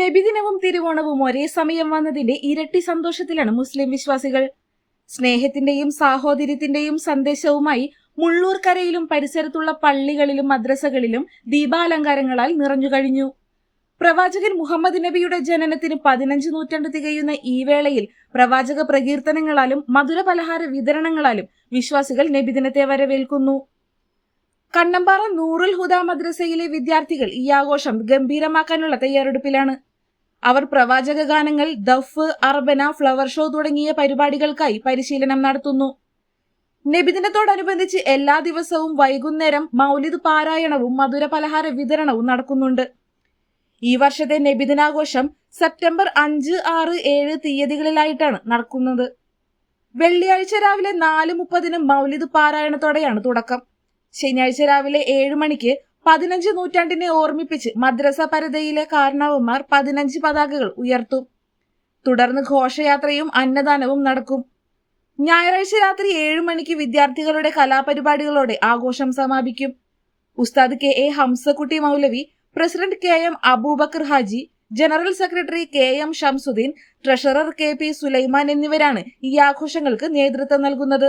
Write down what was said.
നബിദിനവും തിരുവോണവും ഒരേ സമയം വന്നതിന്റെ ഇരട്ടി സന്തോഷത്തിലാണ് മുസ്ലിം വിശ്വാസികൾ. സ്നേഹത്തിന്റെയും സാഹോദര്യത്തിന്റെയും സന്ദേശവുമായി മുള്ളൂർക്കരയിലും പരിസരത്തുള്ള പള്ളികളിലും മദ്രസകളിലും ദീപാലങ്കാരങ്ങളാൽ നിറഞ്ഞുകഴിഞ്ഞു പ്രവാചകൻ മുഹമ്മദ് നബിയുടെ ജനനത്തിന് പതിനഞ്ച് നൂറ്റാണ്ട് തികയുന്ന ഈ വേളയിൽ പ്രവാചക പ്രകീർത്തനങ്ങളാലും മധുര പലഹാര വിതരണങ്ങളാലും വിശ്വാസികൾ നബിദിനത്തെ വരവേൽക്കുന്നു. കണ്ണമ്പാറ നൂറുൽ ഹുദ മദ്രസയിലെ വിദ്യാർത്ഥികൾ ഈ ആഘോഷം ഗംഭീരമാക്കാനുള്ള തയ്യാറെടുപ്പിലാണ്. അവർ പ്രവാചക ഗാനങ്ങൾ ദഫ് അർബന ഫ്ലവർ ഷോ തുടങ്ങിയ പരിപാടികൾക്കായി പരിശീലനം നടത്തുന്നു. നബിദിനത്തോടനുബന്ധിച്ച് എല്ലാ ദിവസവും വൈകുന്നേരം മൗലിദ് പാരായണവും മധുര പലഹാര വിതരണവും നടക്കുന്നുണ്ട്. ഈ വർഷത്തെ നബിദിനാഘോഷം സെപ്റ്റംബർ അഞ്ച് ആറ് ഏഴ് തീയതികളിലായിട്ടാണ് നടക്കുന്നത്. വെള്ളിയാഴ്ച രാവിലെ നാല് മുപ്പതിന് മൗലിദ് പാരായണത്തോടെയാണ് തുടക്കം. ശനിയാഴ്ച രാവിലെ ഏഴ് മണിക്ക് പതിനഞ്ച് നൂറ്റാണ്ടിനെ ഓർമ്മിപ്പിച്ച് മദ്രസ പരതയിലെ കാരണവന്മാർ പതിനഞ്ച് പതാകകൾ ഉയർത്തും. തുടർന്ന് ഘോഷയാത്രയും അന്നദാനവും നടക്കും. ഞായറാഴ്ച രാത്രി ഏഴു മണിക്ക് വിദ്യാർത്ഥികളുടെ കലാപരിപാടികളോടെ ആഘോഷം സമാപിക്കും. ഉസ്താദ് K A Hamsakutty Moulavi president K M Abubakar Haji general secretary K M Shamsuddin treasurer K P Sulaiman എന്നിവരാണ് ഈ ആഘോഷങ്ങൾക്ക് നേതൃത്വം നൽകുന്നത്.